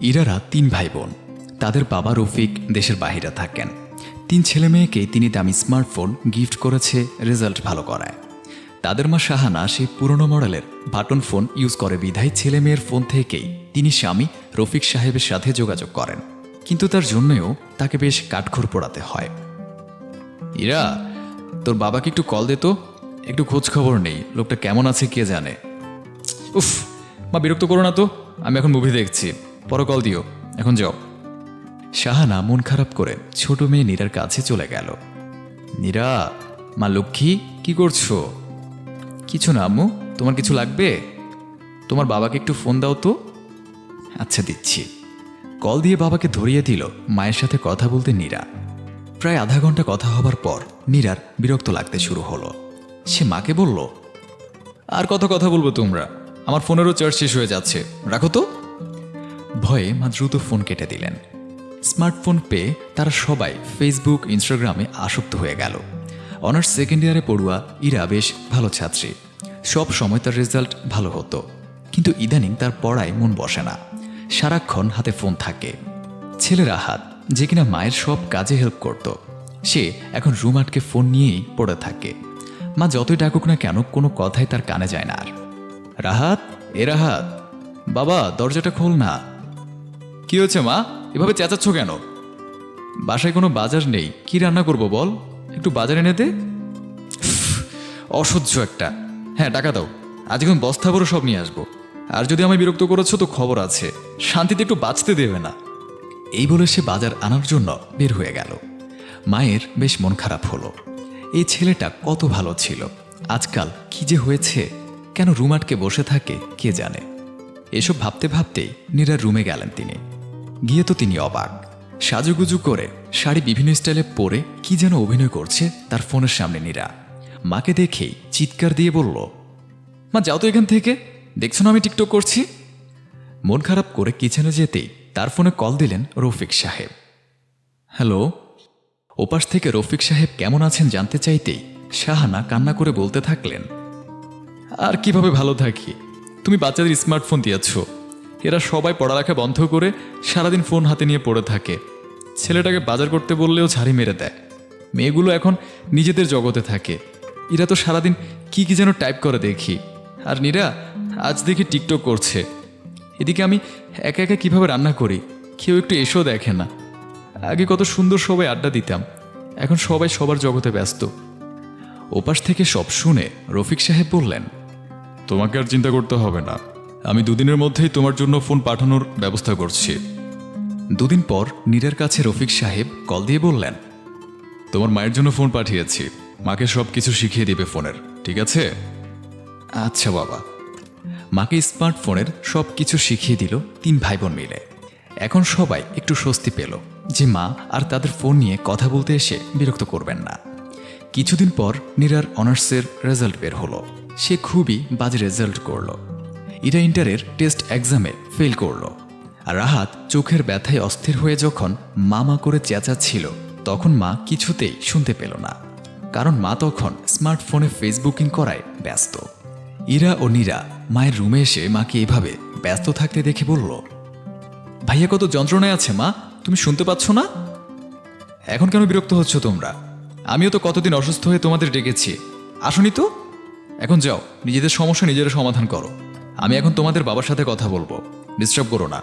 ইরারা তিন ভাই বোন তাদের বাবা রফিক দেশের বাহিরে থাকেন। তিন ছেলে মেয়েকে তিনি দামি স্মার্টফোন, গিফট করেছে, রেজাল্ট ভালো করায়। তাদের মা শাহানা সেই পুরনো মডেলের বাটন ফোন ইউজ করে বিধায় ছেলে মেয়ের ফোন থেকেই তিনি স্বামী রফিক সাহেবের সাথে যোগাযোগ করেন। কিন্তু তার জন্যও তাকে বেশ কাঠখড় পোড়াতে হয়। ইরা, তোর বাবাকে একটু কল দে তো। একটু খোঁজ খবর নেই। লোকটা কেমন আছে কে জানে। উফ, মা বিরক্ত করো না তো। আমি এখন মুভি দেখছি। পরে কল দিও, এখন যাও। শাহানা মন খারাপ করে ছোট মেয়ে নীরার কাছে চলে গেল। নীরা, মা লক্ষ্মী, কি করছ? কিছু না, আম্মু, তোমার কিছু লাগবে? তোমার বাবাকে একটু ফোন দাও তো। আচ্ছা দিচ্ছি। কল দিয়ে বাবাকে ধরিয়ে দিল মায়ের সাথে কথা বলতে নীরা। প্রায় আধা ঘণ্টা কথা হবার পর নীরার বিরক্ত লাগতে শুরু হলো। সে মাকে বলল, আর কত কথা বলব তোমরা? আমার ফোনেরও চার্জ শেষ হয়ে যাচ্ছে। রাখো তো। ভয়ে মা দ্রুত ফোন কেটে দিলেন। স্মার্টফোন পেয়ে তারা সবাই ফেসবুক ইনস্টাগ্রামে আসক্ত হয়ে গেল। অনার্স সেকেন্ড ইয়ারে পড়ুয়া ইরা বেশ ভালো ছাত্রী। সব সময় তার রেজাল্ট ভালো হতো। কিন্তু ইদানিং তার পড়ায় মন বসে না। সারাক্ষণ হাতে ফোন থাকে। ছেলের আহাত, যে কিনা মায়ের সব কাজে হেল্প করত। সে এখন রুম আটকে ফোন নিয়েই পড়ে থাকে। মা যতই ডাকুক না কেন কোনো কথাই তার কানে যায় না আর। রাহাত? এ রাহাত? বাবা, দরজাটা খোল না। কি হয়েছে মা? এভাবে চেঁচাচ্ছ কেন? বাসায় কোনো বাজার নেই। কি রান্না করব বল? একটু বাজার এনে দে। অসহ্য একটা। হ্যাঁ টাকা দাও। আজ এখন বস্তা ভরে সব নিয়ে আসব। আর যদি আমায় বিরক্ত করেছ, তো খবর আছে। শান্তিতে একটু বাঁচতে দেবে না। এই বলে সে বাজার আনার জন্য বের হয়ে গেল। মায়ের বেশ মন খারাপ হলো। এই ছেলেটা কত ভালো ছিল। আজকাল কি যে হয়েছে, কেন রুম আটকে বসে থাকে, কে জানে? এসব ভাবতে ভাবতেই নীরা রুমে গেলেন তিনি। গিয়ে তো তিনি অবাক। সাজুগুজু করে শাড়ি বিভিন্ন স্টাইলে পরে কি যেন অভিনয় করছে তার ফোনের সামনে নীরা। মাকে দেখেই চিৎকার দিয়ে বলল, মা, যাও তো এখান থেকে। দেখছ না আমি টিকটক করছি? মন খারাপ করে কিচেনে যেতেই তার ফোনে কল দিলেন রফিক সাহেব। হ্যালো? ওপাশ থেকে রফিক সাহেব কেমন আছেন জানতে চাইতেই শাহানা কান্না করে বলতে থাকলেন, আর কীভাবে ভালো থাকি? তুমি বাচ্চাদের স্মার্টফোন দিয়েছ। এরা সবাই পড়ালেখা বন্ধ করে সারাদিন ফোন হাতে নিয়ে পড়ে থাকে। ছেলেটাকে বাজার করতে বললেও ঝাড়ি মেরে দেয়। মেয়েগুলো এখন নিজেদের জগতে থাকে। এরা তো সারাদিন কি কি যেন টাইপ করে দেখি। আর নীরা, আজ দেখি টিকটক করছে। এদিকে আমি একা একা কীভাবে রান্না করি, কেউ একটু এসেও দেখে না। আগে কত সুন্দর সবাই আড্ডা দিতাম। এখন সবাই সবার জগতে ব্যস্ত। ওপাশ থেকে সব শুনে রফিক সাহেব বললেন, তোমাকে আর চিন্তা করতে হবে না। আমি দুদিনের মধ্যেই তোমার জন্য ফোন পাঠানোর ব্যবস্থা করছি। দুদিন পর নীরার কাছে রফিক সাহেব কল দিয়ে বললেন, তোমার মায়ের জন্য ফোন পাঠিয়েছি। মাকে সব কিছু শিখিয়ে দিবে ফোনের, ঠিক আছে? আচ্ছা বাবা। মাকে স্মার্টফোনের সব কিছু শিখিয়ে দিল তিন ভাই বোন মিলে। এখন সবাই একটু স্বস্তি পেল যে মা আর তাদের ফোন নিয়ে কথা বলতে এসে বিরক্ত করবেন না। কিছুদিন পর নীরার অনার্সের রেজাল্ট বের হলো। সে খুবই বাজে রেজাল্ট করল। ইরা ইন্টারের টেস্ট এক্সামে ফেল করল। আর রাহাত চোখের ব্যথায় অস্থির হয়ে যখন মা মা করে চেঁচাচ্ছিল, তখন মা কিছুতেই শুনতে পেল না। কারণ মা তখন স্মার্টফোনে ফেসবুকিং করায় ব্যস্ত। ইরা ও নীরা মায়ের রুমে এসে মাকে এভাবে ব্যস্ত থাকতে দেখে বলল, ভাইয়া কত যন্ত্রণায় আছে মা? তুমি শুনতে পাচ্ছ না? এখন কেন বিরক্ত হচ্ছ তোমরা? আমিও তো কতদিন অসুস্থ হয়ে তোমাদের ডেকেছি। আসনি তো? এখন যাও, নিজেদের সমস্যা নিজেরা সমাধান করো। আমি এখন তোমাদের বাবার সাথে কথা বলব। ডিস্টার্ব করো না।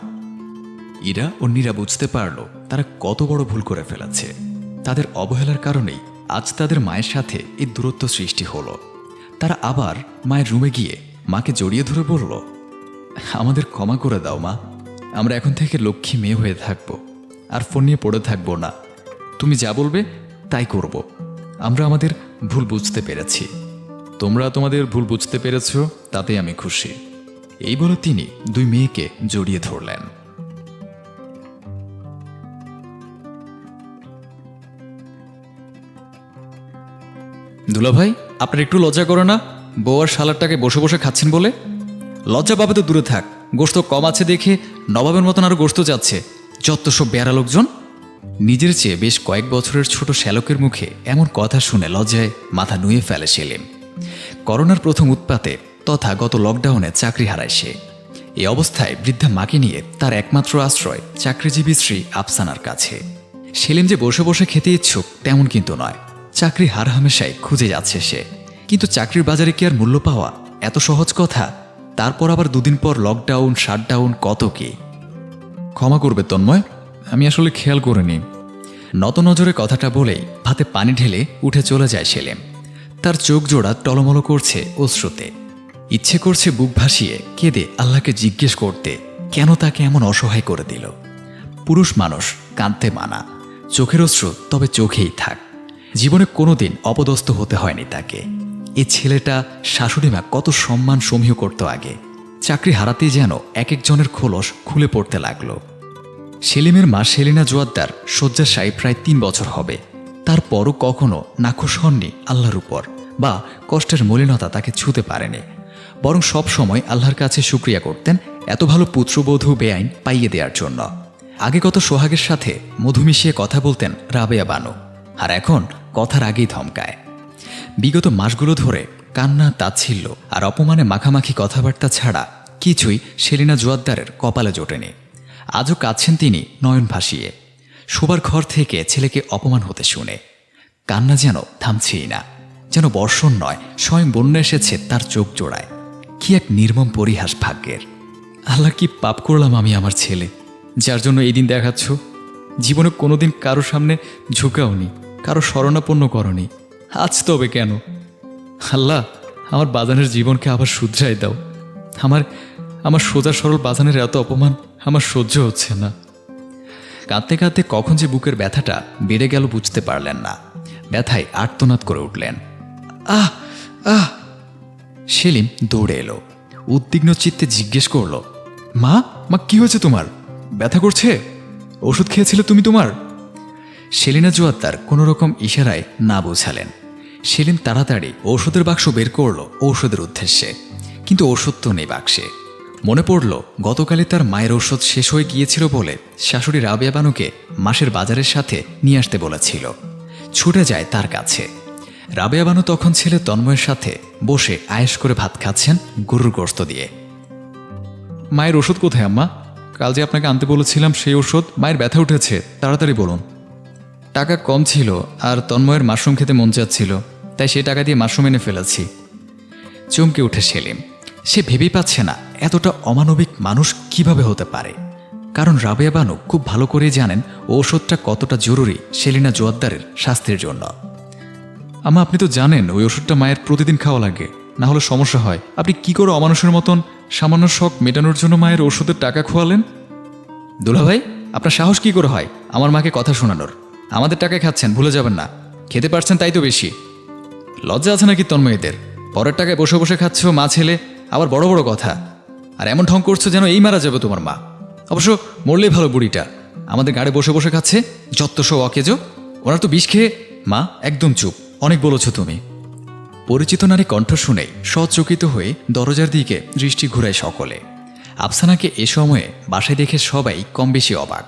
ইরা ও নীরা বুঝতে পারল তারা কত বড় ভুল করে ফেলেছে। তাদের অবহেলার কারণেই আজ তাদের মায়ের সাথে এই দূরত্ব সৃষ্টি হলো। তারা আবার মায়ের রুমে গিয়ে মাকে জড়িয়ে ধরে বলল, আমাদের ক্ষমা করে দাও মা। আমরা এখন থেকে লক্ষ্মী মেয়ে হয়ে থাকব। আর ফোন নিয়ে পড়ে থাকব না। তুমি যা বলবে তাই করব। আমরা আমাদের ভুল বুঝতে পেরেছি। তোমরা তোমাদের ভুল বুঝতে পেরেছ তাতে আমি খুশি। এই বলে তিনি দুই মেয়েকে জড়িয়ে ধরলেন। দুলাভাই, আপনার একটু লজ্জা করে না। বউ আর সালাডটাকে বসে বসে খাচ্ছেন বলে? লজ্জা পাবে তো দূরে থাক। গোস্ত কম আছে দেখে নবাবের মতন আরও গোস্ত যাচ্ছে। যত সব বেয়ারা লোকজন। নিজের চেয়ে বেশ কয়েক বছরের ছোট শ্যালকের মুখে এমন কথা শুনে লজ্জায় মাথা নুয়ে ফেলে সেলিম। করোনার প্রথম উৎপাতে তথা গত লকডাউনে চাকরি হারায় সে। এই অবস্থায় বৃদ্ধা মাকে নিয়ে তার একমাত্র আশ্রয় চাকরিজীবী শ্রী আফসানার কাছে। সেলিম যে বসে বসে খেতে ইচ্ছুক তেমন কিন্তু নয়। চাকরি হার হামেশাই খুঁজে যাচ্ছে সে। কিন্তু চাকরির বাজারে কি আর মূল্য পাওয়া? এত সহজ কথা? তারপর আবার দুদিন পর লকডাউন শাটডাউন কত কি? ক্ষমা করবে তন্ময়, আমি আসলে খেয়াল করিনি। নত নজরে কথাটা বলেই ভাতে পানি ঢেলে উঠে চলে যায় সেলেম। তার চোখ জোড়া টলমলো করছে অশ্রুতে। ইচ্ছে করছে বুক ভাসিয়ে কেঁদে আল্লাহকে জিজ্ঞেস করতে, কেন তাকে এমন অসহায় করে দিল? পুরুষ মানুষ কাঁদতে মানা, চোখের অশ্রু তবে চোখেই থাক। জীবনে কোনোদিন অপদস্থ হতে হয়নি তাকে। এ ছেলেটা শাশুড়িমা কত সম্মান সমীহ করত আগে। চাকরি হারাতেই যেন এক একজনের খোলস খুলে পড়তে লাগল। সেলিমের মা সেলিনা জোয়াদ্দার শয্যাশায়ী প্রায় তিন বছর হবে। তারপরও কখনো নাখুশ হননি আল্লাহর উপর, বা কষ্টের মলিনতা তাকে ছুতে পারেনি। বরং সব সময় আল্লাহর কাছে শুক্রিয়া করতেন এত ভালো পুত্রবধূ বেআইন পাইয়ে দেওয়ার জন্য। আগে কত সোহাগের সাথে মধু মিশিয়ে কথা বলতেন রাবেয়া বানু, আর এখন কথার আগেই ধমকায়। বিগত মাসগুলো ধরে কান্না, তাচ্ছিল্য আর অপমানে মাখামাখি কথাবার্তা ছাড়া কিছুই সেলিনা জোয়াদ্দারের কপালে জোটেনি। আজও কাঁদছেন তিনি নয়ন ভাসিয়ে। শোবার ঘর থেকে ছেলেকে অপমান হতে শুনে। কান্না যেন থামছেই না, যেন বর্ষণ নয়, স্বয়ং বন্যা এসেছে তার চোখ জোড়ায়। কি এক নির্মম পরিহাস ভাগ্যের। আল্লাহ কি পাপ করলাম আমি আমার ছেলে, যার জন্য এই দিন দেখাচ্ছ? জীবনে কোনোদিন কারও সামনে ঝুঁকাওনি, কারও শরণাপন্ন করনি। আজ তবে কেন? আল্লাহ, আমার বাজানের জীবনকে আবার শুধরাই দাও। আমার আমার সোজা সরল বাজানের এত অপমান আমার সহ্য হচ্ছে না। কাঁদতে কাঁদতে কখন যে বুকের ব্যথাটা বেড়ে গেল বুঝতে পারলেন না। ব্যথায় আর্তনাদ করে উঠলেন। আহ আহ! সেলিম দৌড়ে এলো। উদ্বিগ্ন চিত্তে জিজ্ঞেস করল, মা মা, কি হয়েছে তোমার? ব্যথা করছে? ওষুধ খেয়েছিলে তুমি তোমার? সেলিনা জোয়াত্তার কোনো রকম ইশারায় না বোঝালেন। সেলিম তাড়াতাড়ি ঔষধের বাক্স বের করল ঔষধের উদ্দেশ্যে। কিন্তু ওষুধ তো নেই বাক্সে। মনে পড়ল গতকালে তার মায়ের ঔষধ শেষ হয়ে গিয়েছিল বলে শাশুড়ি রাবিয়া বানুকে মাসের বাজারের সাথে নিয়ে আসতে বলেছিল। ছুটে যায় তার কাছে। রাবেয়া বানু তখন ছেলে তন্ময়ের সাথে বসে আয়েশ করে ভাত খাচ্ছেন গরুর গোস্ত দিয়ে। মায়ের ওষুধ কোথায়, আম্মা? কাল যে আপনাকে আনতে বলেছিলাম সেই ওষুধ, মায়ের ব্যথা উঠেছে, তাড়াতাড়ি বলুন। টাকা কম ছিল আর তন্ময়ের মাশরুম খেতে মন চাচ্ছিল, তাই সেই টাকা দিয়ে মাশরুম এনে ফেলেছি। চমকে উঠে সেলিম। সে ভেবেই পাচ্ছে না এতটা অমানবিক মানুষ কীভাবে হতে পারে। কারণ রাবেয়া বানু খুব ভালো করেই জানেন ঔষধটা কতটা জরুরি সেলিনা জোয়াদ্দারের স্বাস্থ্যের জন্য। আমা আপনি তো জানেন, ওই ওষুধটা মায়ের প্রতিদিন খাওয়া লাগে। না হলে সমস্যা হয়। আপনি কি করে অমানুষের মতন সামান্য শখ মেটানোর জন্য মায়ের ওষুধের টাকা খোয়ালেন? দুলাভাই আপনার সাহস কি করে হয়? আমার মাকে কথা শোনানোর। আমাদের টাকায় খাচ্ছেন, ভুলে যাবেন না। খেতে পারছেন তাই তো বেশি। লজ্জা আছে নাকি তন্ময়ীদের পরের টাকায় বসে বসে খাচ্ছ মা ছেলে, আবার বড় বড় কথা। আর এমন ঢং করছ যেন এই মারা যাবে তোমার মা। অবশ্য মরলেই ভালো বুড়িটা। আমাদের গাড়ি বসে বসে খাচ্ছে, যত্ত সব অকেজো। ওনার তো বিষ খেয়ে মা, একদম চুপ। অনেক বলেছ তুমি। পরিচিত নারী কণ্ঠ শুনেই সচকিত হয়ে দরজার দিকে দৃষ্টি ঘুরায় সকলে। আফসানাকে এ সময়ে বাসায় দেখে সবাই কম বেশি অবাক।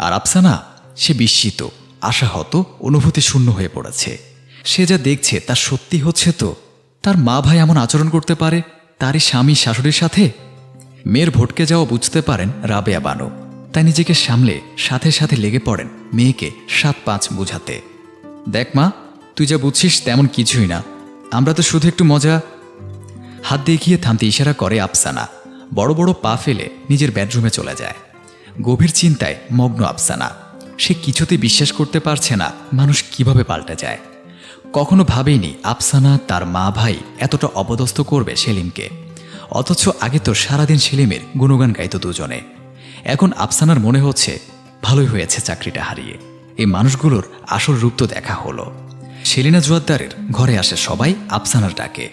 আর আফসানা, সে বিস্মিত, আশাহত, অনুভূতি শূন্য হয়ে পড়েছে। সে যা দেখছে তা সত্যি হচ্ছে তো? তার মা ভাই এমন আচরণ করতে পারে? তারই স্বামী, শাশুড়ির সাথে? মেয়ের ভটকে যাওয়া বুঝতে পারেন রাবেয়া বানু। তাই নিজেকে সামলে সাথে সাথে লেগে পড়েন মেয়েকে সাত পাঁচ বোঝাতে। দেখ মা তুই যা বুঝছিস তেমন কিছুই না। আমরা তো শুধু একটু মজা। হাত দেখিয়ে থামতে ইশারা করে আফসানা। বড় বড় পা ফেলে নিজের বেডরুমে চলে যায়। গভীর চিন্তায় মগ্ন আফসানা। সে কিছুতে বিশ্বাস করতে পারছে না মানুষ কীভাবে পাল্টে যায়। কখনো ভাবেনি আফসানা তার মা ভাই এতটা অপদস্থ করবে সেলিমকে। অথচ আগে তো সারাদিন সেলিমের গুণগান গাইত দুজনে। এখন আফসানার মনে হচ্ছে, ভালোই হয়েছে চাকরিটা হারিয়ে। এই মানুষগুলোর আসল রূপ তো দেখা হলো। সেলিনা জোয়াদ্দারের ঘরে আসে সবাই আফসানার ডাকে।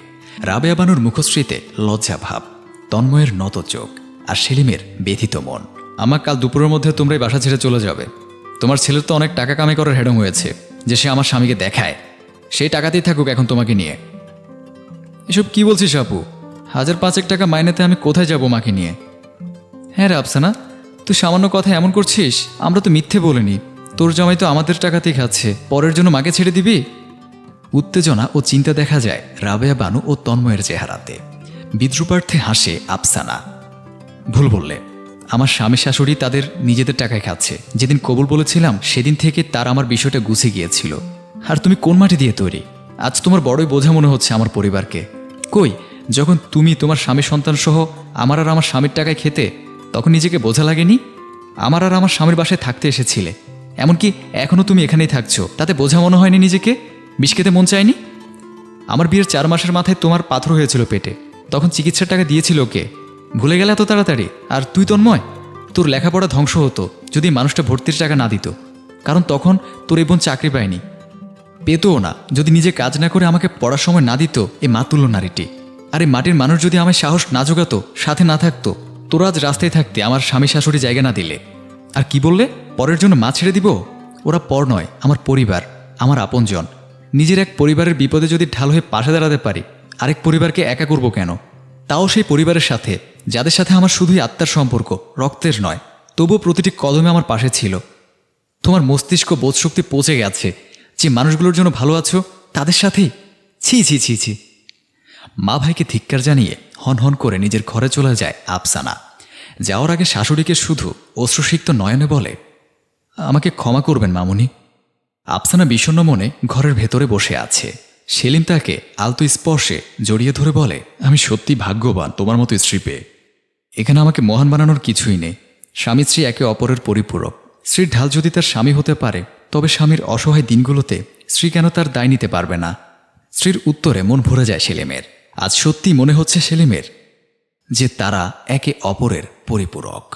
রাবেয়া বানুর মুখশ্রীতে লজ্জা ভাব, তন্ময়ের নত চোখ আর সেলিমের ব্যথিত মন। আমার কাল দুপুরের মধ্যে তোমরাই বাসা ছেড়ে চলে যাবে। তোমার ছেলের তো অনেক টাকা কামাই করার হেডং হয়েছে, যে সে আমার স্বামীকে দেখায়। সেই টাকাতেই থাকুক এখন তোমাকে নিয়ে। এসব কি বলছিস আপু? হাজার পাঁচেক টাকা মাইনেতে আমি কোথায় যাব মাকে নিয়ে? হ্যাঁ রে আফসানা, তুই সামান্য কথা এমন করছিস, আমরা তো মিথ্যে বলিনি। তোর জামাই তো আমাদের টাকাতেই খাচ্ছে, পরের জন্য মাকে ছেড়ে দিবি? উত্তেজনা ও চিন্তা দেখা যায় রাবেয়া বানু ও তন্ময়ের চেহারাতে। বিদ্রুপার্থে হাসে আফসানা। ভুল বললে। আমার স্বামী শাশুড়ি তাদের নিজেদের টাকায় খাচ্ছে। যেদিন কবুল বলেছিলাম, সেদিন থেকে তার আমার বিষয়টা গুছে গিয়েছিল। আর তুমি কোন মাটি দিয়ে তৈরি? আজ তোমার বড়ই বোঝা মনে হচ্ছে আমার পরিবারকে। কই, যখন তুমি তোমার স্বামী সন্তান সহ আমার আর আমার স্বামীর টাকায় খেতে, তখন নিজেকে বোঝা লাগেনি? আমার আর আমার স্বামীর বাসায় থাকতে এসেছিলে। এমনকি এখনও তুমি এখানেই থাকছো, তাতে বোঝা মনে হয়নি নিজেকে? বিষ খেতে মন চায়নি? আমার বিয়ের চার মাসের মাথায় তোমার পাথর হয়েছিল পেটে। তখন চিকিৎসার টাকা দিয়েছিল ওকে। ভুলে গেলে এত তাড়াতাড়ি? আর তুই তন্ময়? তোর লেখাপড়া ধ্বংস হতো, যদি মানুষটা ভর্তির টাকা না দিত। কারণ তখন তোর এই বোন চাকরি পায়নি। পেতও না, যদি নিজে কাজ না করে আমাকে পড়ার সময় না দিত এই মাতুল্য নারীটি। আর এই মাটির মানুষ যদি আমায় সাহস না জোগাতো, সাথে না থাকতো, তোর আজ রাস্তায় থাকতে আমার স্বামী শাশুড়ি জায়গা না দিলে। আর কি বললে? পরের জন্য মা ছেড়ে দিব? ওরা পর নয়, আমার পরিবার, আমার আপনজন। নিজের এক পরিবারের বিপদে যদি ঢাল হয়ে পাশে দাঁড়াতে পারি, আরেক পরিবারকে একা করব কেন? তাও সেই পরিবারের সাথে, যাদের সাথে আমার শুধুই আত্মার সম্পর্ক, রক্তের নয়, তবুও প্রতিটি কদমে আমার পাশে ছিল। তোমার মস্তিষ্ক বোধশক্তি পৌঁছে গেছে, যে মানুষগুলোর জন্য ভালো আছো, তাদের সাথেই। ছি ছি ছি ছি। মা ভাইকে ধিক্কার জানিয়ে হন হন করে নিজের ঘরে চলে যায় আফসানা। যাওয়ার আগে শাশুড়িকে শুধু অশ্রুসিক্ত নয়নে বলে, আমাকে ক্ষমা করবেন মামুনি। আফসানা বিষণ্ণ মনে ঘরের ভেতরে বসে আছে। সেলিম তাকে আলতো স্পর্শে জড়িয়ে ধরে বলে, আমি সত্যি ভাগ্যবান তোমার মতো স্ত্রী পেয়ে। এখানে আমাকে মহান বানানোর কিছুই নেই। স্বামী স্ত্রী একে অপরের পরিপূরক। স্ত্রীর ঢাল যদি তার স্বামী হতে পারে, তবে স্বামীর অসহায় দিনগুলোতে স্ত্রী কেন তার দায় নিতে পারবে না? স্ত্রীর উত্তরে মন ভরে যায় সেলিমের। আজ সত্যি মনে হচ্ছে সেলিমের যে তারা একে অপরের পরিপূরক।